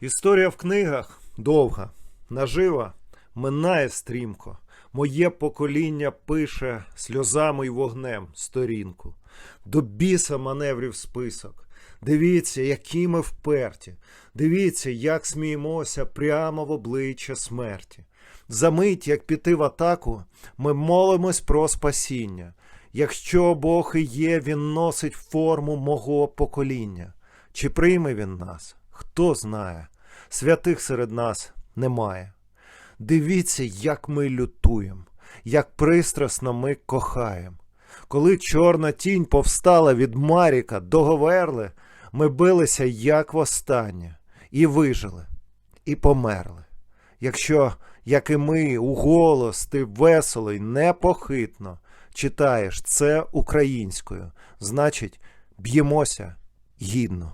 Історія в книгах довга, нажива, минає стрімко. Моє покоління пише сльозами й вогнем сторінку. До біса маневрів список. Дивіться, які ми вперті. Дивіться, як сміємося прямо в обличчя смерті. Замить, як піти в атаку, ми молимось про спасіння. Якщо Бог і є, він носить форму мого покоління. Чи прийме він нас? Хто знає? Святих серед нас немає. Дивіться, як ми лютуємо, як пристрасно ми кохаємо. Коли чорна тінь повстала від Маріка до Говерли, ми билися як востаннє, і вижили, і померли. Якщо, як і ми, у голос ти весело й непохитно читаєш це українською, значить, б'ємося гідно.